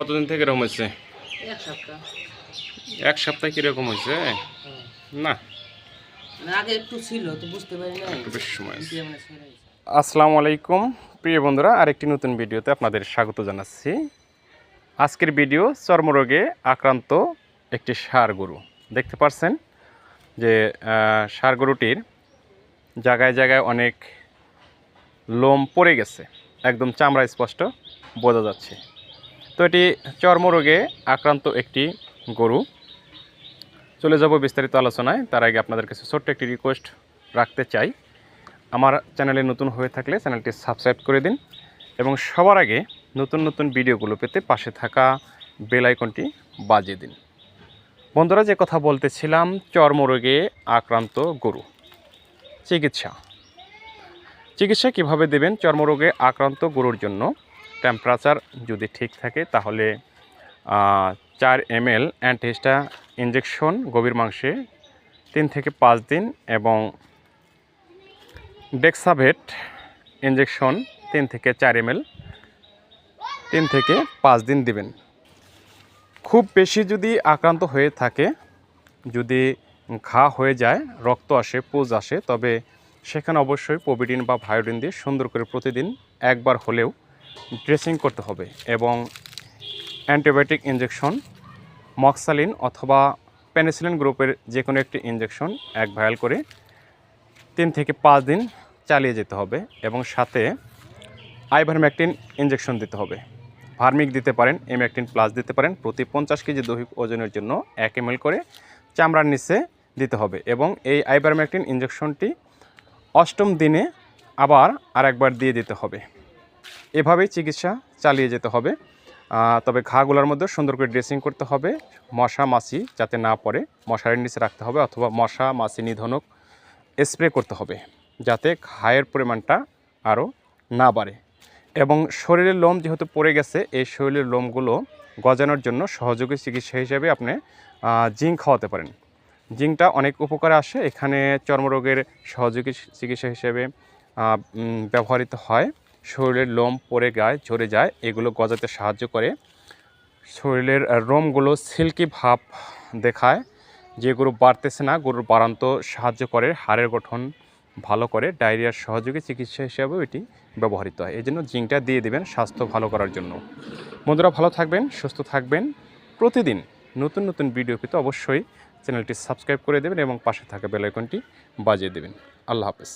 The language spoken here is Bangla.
কতদিন থেকে এরকম হয়েছে? এক সপ্তাহ। এক সপ্তাহ কীরকম হয়েছে? হ্যাঁ। না। না, আগে একটু ছিল তো বুঝতে পারি না একটু বেশি সময় আছে। মানে গেছে। আসসালামু আলাইকুম। প্রিয় বন্ধুরা আরেকটি নতুন ভিডিওতে আপনাদের স্বাগত জানাচ্ছি। আজকের ভিডিও চর্মরোগে আক্রান্ত একটি ষাঁড় গরু। দেখতে পাচ্ছেন যে ষাঁড় গরুটির জায়গায় জায়গায় অনেক লোম পড়ে গেছে। একদম চামড়া স্পষ্ট বোঝা যাচ্ছে। তো এটি চর্মরোগে আক্রান্ত একটি গরু। চলে যাব বিস্তারিত আলোচনায়। তার আগে আপনাদের কাছে ছোট্ট একটি রিকোয়েস্ট রাখতে চাই। আমার চ্যানেলে নতুন হয়ে থাকলে চ্যানেলটি সাবস্ক্রাইব করে দিন এবং সবার আগে নতুন নতুন ভিডিওগুলো পেতে পাশে থাকা বেল আইকনটি বাজিয়ে দিন। বন্ধুরা, যে কথা বলতেছিলাম, চর্মরোগে আক্রান্ত গরু। চিকিৎসা। চিকিৎসা কীভাবে দেবেন চর্মরোগে আক্রান্ত গরুর জন্য? টেম্পারেচার যদি ঠিক থাকে, তাহলে চার এম এল অ্যান্টিহিস্টা ইঞ্জেকশন গভীর মাংসে তিন থেকে পাঁচ দিন এবং ডেক্সাভেট ইঞ্জেকশন তিন থেকে চার এমএল তিন থেকে পাঁচ দিন দিবেন। খুব বেশি যদি আক্রান্ত হয়ে থাকে, যদি ঘা হয়ে যায়, রক্ত আসে, পুজ আসে, তবে সেখানে অবশ্যই পোভিডিন বা ভায়োডিন দিয়ে সুন্দর করে প্রতিদিন একবার হলেও ড্রেসিং করতে হবে এবং অ্যান্টিবায়োটিক ইঞ্জেকশন মক্সালিন অথবা পেনিসিলিন গ্রুপের যে কোনো একটি ইঞ্জেকশন এক ভায়াল করে তিন থেকে পাঁচ দিন চালিয়ে যেতে হবে এবং সাথে আইভারম্যাকটিন ইঞ্জেকশন দিতে হবে। ভার্মিক দিতে পারেন, এমএকটিন প্লাস দিতে পারেন, প্রতি পঞ্চাশ কেজি দৈহিক ওজনের জন্য এক এম করে চামড়ার নিচে দিতে হবে এবং এই আইভারম্যাকটিন ইঞ্জেকশনটি অষ্টম দিনে আবার আরেকবার দিয়ে দিতে হবে। এভাবেই চিকিৎসা চালিয়ে যেতে হবে। তবে ঘাগুলোর মধ্যে সুন্দর করে ড্রেসিং করতে হবে। মশা, মাছি যাতে না পড়ে, মশারির নিচে রাখতে হবে অথবা মশা, মাছি নিধনক স্প্রে করতে হবে যাতে ঘায়ের পরিমাণটা আরও না বাড়ে। এবং শরীরের লোম যেহেতু পড়ে গেছে, এই শরীরের লোমগুলো গজানোর জন্য সহযোগী চিকিৎসা হিসেবে আপনি জিঙ্ক খাওয়াতে পারেন। জিঙ্কটা অনেক উপকারে আসে। এখানে চর্মরোগের সহযোগী চিকিৎসা হিসেবে ব্যবহৃত হয়। শরীরের লোম পরে গায়ে ঝরে যায়, এগুলো গজাতে সাহায্য করে। শরীরের রোমগুলো সিল্কি ভাব দেখায়, যে গরু বাড়তেছে না, গরুর বাড়ান্ত সাহায্য করে, হাড়ের গঠন ভালো করে, ডায়রিয়ার সহযোগী চিকিৎসা হিসেবেও এটি ব্যবহৃত হয়। এই জন্য জিঙ্কটা দিয়ে দিবেন স্বাস্থ্য ভালো করার জন্য। বন্ধুরা, ভালো থাকবেন, সুস্থ থাকবেন। প্রতিদিন নতুন নতুন ভিডিও পেতে অবশ্যই চ্যানেলটি সাবস্ক্রাইব করে দেবেন এবং পাশে থাকা বেল আইকনটি বাজিয়ে দেবেন। আল্লাহ হাফেজ।